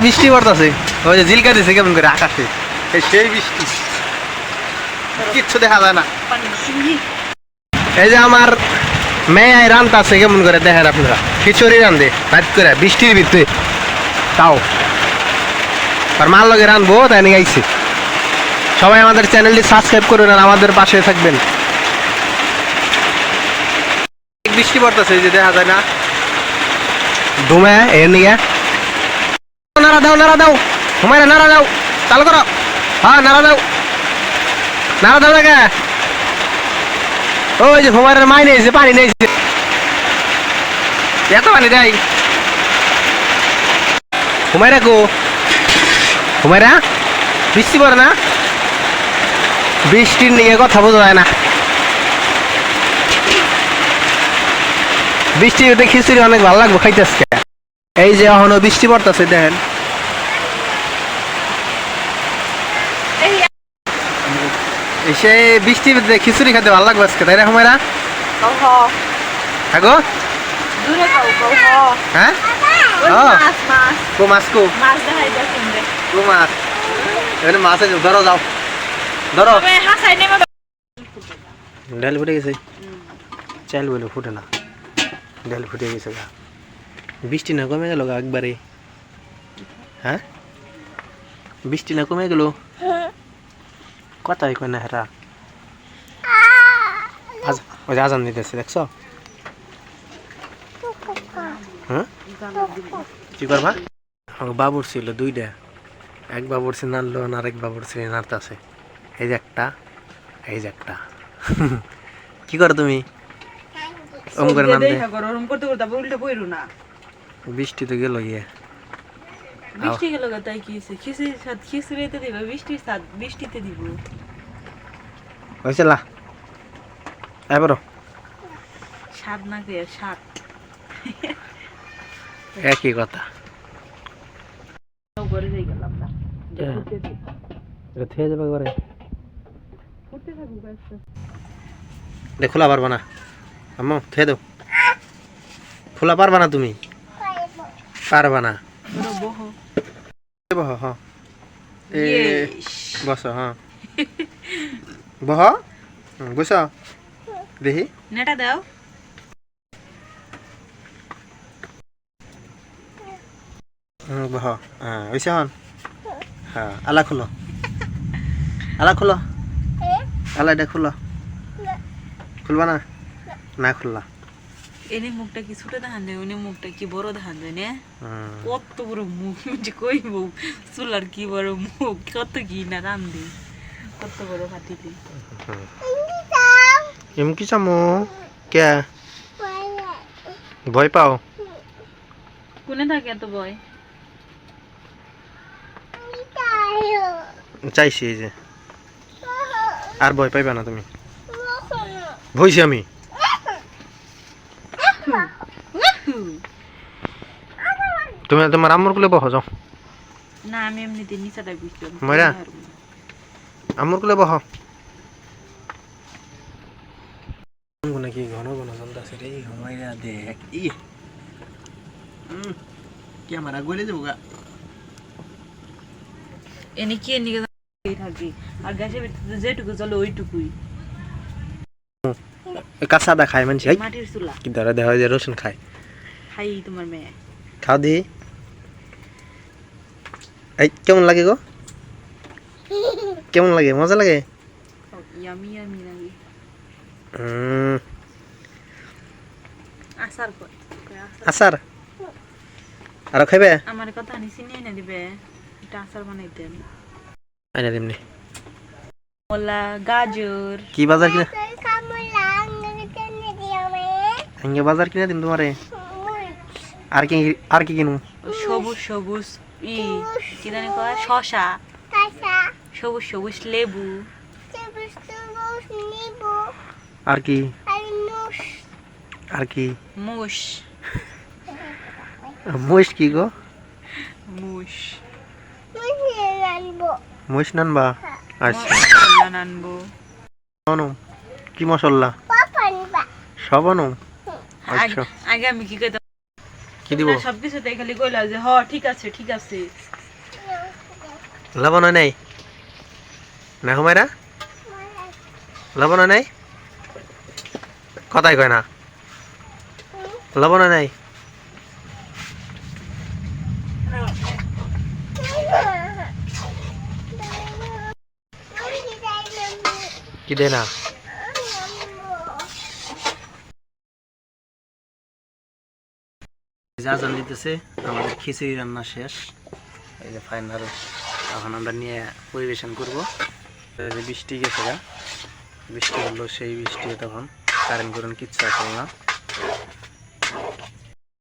বৃষ্টি পড়তেছে। ওই যে জিলকা দিছে কেমন করে আকাশে। সেই বৃষ্টি। কিচ্ছু দেখা যায় না। এই যে আমার মেয়ে রান্তা আছে কেমন করে দেখেন আপনারা। খিচুড়ি রান্ধে রাত করে বৃষ্টির ভিতরে। তাও। আর মার লগে রানবো তাই নিয়ে আইছি। সবাই আমাদের চ্যানেলটি সাবস্ক্রাইব করুন আর আমাদের পাশে থাকবেন। বৃষ্টি পড়তেছে যে দেখা যায় না। ধুমে এর নিয়ে। নাড়া দাও নাড়া দাও। হুমায়রা, নাড়া দাও। চালু করো। হ্যাঁ নাড়া দাও। নাড়া দাও না ওই যে হুমায়রার মাই নিয়েছে পানি নিয়েছে এত পানি দেয়। হুমায়রা কো? হুমায়রা, বৃষ্টি পড়ে না? বৃষ্টির নিয়ে কথা বোঝা যায় না। বৃষ্টি খিচুড়ি অনেক ভালো লাগবে, খাইতে আজকে। এই যে এখনও বৃষ্টি পড়তেছে, দেখেন এই সে বৃষ্টি খিচুড়ি খেতে ভালো লাগবে আজকে তাই না হুমায়রা? থাকো হ্যাঁ? কো মাছ কো? মাছ কো এখানে মাছ আছে ধরো যাও। ধরো। ডাল ফুটে গেছে। চাল বলে ফুটে না। ডাল ফুটে গেছে গা। বৃষ্টি না কমে গেল গা একবারে। হ্যাঁ? বৃষ্টি না কমে গেল? কথাই কয় না হেরা? আজ- ওই যে আজান দিতেছে দেখছ? হ্যাঁ? কি করবা? বাবুর ছিল দুইটা। এক বাবুর সে নাড়লো আর এক বাবুর সে নাড়তাছে এই যে একটা এই যে একটা। কি করো তুমি? ওম করে নাম দে। গরম করতে করতে উল্টে পড়ু না। বৃষ্টি তো গেল গিয়ে বৃষ্টি গেল গা তাই কি হইছে খিচুড়ি সাথ খিচুড়িতে দিবে বৃষ্টির বৃষ্টিতে দিব হয়েছে লা এবারও স্বাদ না স্বাদ একই কথা উপরে যাই গেলাম না হ্যাঁ। এটা থেকে যাবে একবারে উঠতে থাকুক আস্তে দে খোলা পারবা না আম্মা খেয়ে দাও খোলা পারবা না তুমি পারবা না বহ। বহ হ্যাঁ। এ বস হ্যাঁ। বহ হুম, বস। দেখি। নেটা দাও। বহ হ্যাঁ হয়েছে হন হ্যাঁ আলা খুলো। আলা খুলো। আলা এটা খুলো। খুলবা না? না খুললা। এনে মুখটা কি ছোট দেখান যায় উনি মুখটা কি বড় দেখান যায় না? কত বড় মুখ যে কই মুখ চুলার কি বড় মুখ কত কি না রান্ধি কত বড় ফাটিলি এমকি চামু? কে? ভয় পাও? কোনে থাকে এত ভয়? চাইছি এই যে। আর ভয় পাইবা না তুমি। ভইছি আমি। তুমি তোমার আম্মুর কুলে বহ যাও। না আমি এমনিতে নিচাটা বুঝলাম ময়রা? আম্মুর কুলে বহ। নাকি ঘন ঘন চলতেছে রে হমাইরা দেখ ই। ক্যামেরা গলে যাব গা? এনে কি এনে থাকি। আর গ্যাসের ভিতরে যেটুকু চলে ওইটুকুই। কাঁচা দা খায় মানছি মাটির চুলা। কি ধরে দেখা যায় রসুন খায়। খাই তোমার মেয়ে। খাও দি। এই কেমন লাগে গো? কেমন লাগে? মজা লাগে? ইয়ামি ইয়ামি কই আচার। আচার। আর খাইবে? আমার কথা আনি চিনি এনে দিবে। এটা আচার বানাইতে আইনা দিমনি কলা গাজর। কি বাজার কিনা? হ্যাঙ্গে বাজার কিনা দিম তোমারে। আর কি আর কি কিনু সবুজ সবুজ ই কি জানি কয়? শশা সবুজ সবুজ লেবু। আর কি? আর কি? মুস মহিষ কি গো? মুস মহিষ নানবা? আচ্ছা। মশলা আনব অনু কি মশলা? সব অনু? আগে আচ্ছা। আগে আমি কি কইতাম? কি দিব? সব কিছুতে খালি কইলা যে হ ঠিক আছে ঠিক আছে। লবণ নাই? না হুমায়রা? লবণ নাই? কথাই কয় না। লবণ নাই? কি দেয় না? জাজান দিতেছে আমাদের খিচুড়ি রান্না শেষ। এই যে ফাইনাল এখন আমরা নিয়ে পরিবেশন করব। বৃষ্টি গেছে বৃষ্টি হলো সেই বৃষ্টি তখন কারেন্ট করুন কিচ্ছু আসল না।